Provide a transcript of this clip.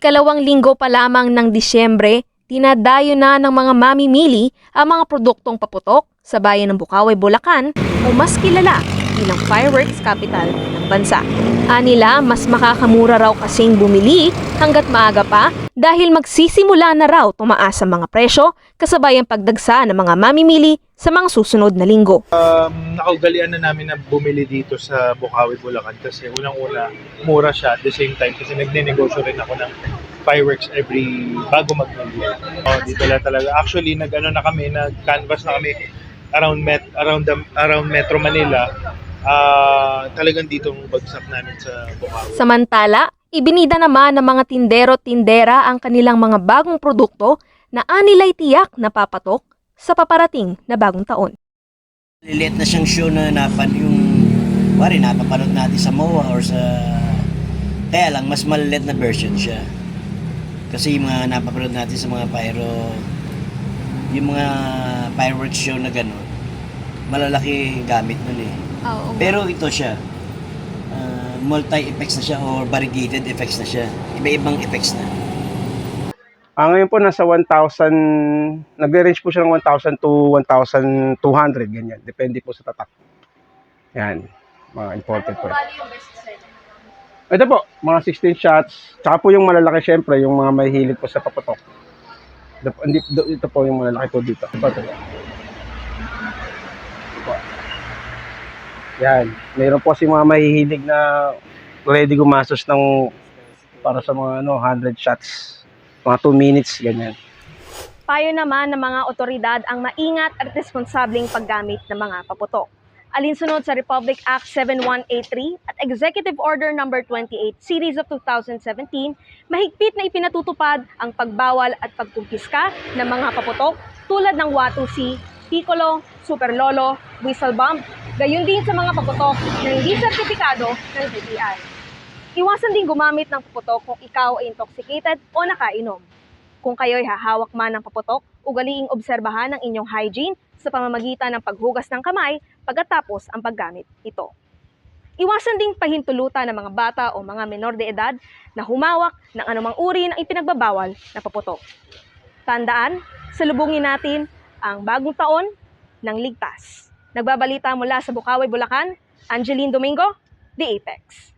Ikalawang linggo pa lamang ng Disyembre, tinadayo na ng mga mamimili ang mga produktong paputok sa bayan ng Bukawi, Bulacan o mas kilala bilang fireworks capital ng bansa. Anila, mas makakamura raw kasing bumili hanggat maaga pa dahil magsisimula na raw tumaas ang mga presyo kasabay ang pagdagsa ng mga mamimili sa mga susunod na linggo. Um, nakaugalian na namin na bumili dito sa Bukawi, Bulacan kasi unang-una, mura siya at the same time kasi nagne-negosyo rin ako ng fireworks every bago mag Oh, dito lang talaga. Actually, nag-ano na kami, nag-canvas na kami around met around the, around Metro Manila. Ah, talagang dito ang bagsak namin sa Bukawi. Samantala, ibinida naman ng mga tindero-tindera ang kanilang mga bagong produkto na anilay tiyak na papatok sa paparating na bagong taon. Lilit na siyang show na napan yung wari napapanood natin sa MOA or sa kaya lang mas malilit na version siya. Kasi yung mga napapanood natin sa mga pyro yung mga fireworks show na gano'n malalaki gamit nun eh. Pero ito siya ah, multi-effects na siya or variegated effects na siya. Iba-ibang effects na. Ah, ngayon po nasa 1,000, nagre-range po siya ng 1,000 to 1,200, ganyan. Depende po sa tatak. Yan, mga imported po. Ito po, mga 16 shots. Tsaka po yung malalaki syempre, yung mga may hilig po sa paputok. Ito, po- hindi, ito, po yung malalaki po dito. Ito, ito. Ito po. Yan, mayroon po si mga mahihilig na ready gumastos ng para sa mga ano 100 shots. Mga 2 minutes, ganyan. Payo naman ng mga otoridad ang maingat at responsableng paggamit ng mga paputok. Alinsunod sa Republic Act 7183 at Executive Order No. 28 Series of 2017, mahigpit na ipinatutupad ang pagbawal at pagkumpiska ng mga paputok tulad ng Watusi, Piccolo, Super Lolo, Whistle Bomb, gayon din sa mga paputok na hindi sertipikado ng DTI. Iwasan din gumamit ng paputok kung ikaw ay intoxicated o nakainom. Kung kayo'y hahawak man ng paputok, ugaliing obserbahan ang inyong hygiene sa pamamagitan ng paghugas ng kamay pagkatapos ang paggamit ito. Iwasan ding pahintulutan ng mga bata o mga menor de edad na humawak ng anumang uri ng ipinagbabawal na paputok. Tandaan, salubungin natin ang bagong taon ng ligtas. Nagbabalita mula sa Bukawi, Bulacan, Angeline Domingo, The Apex.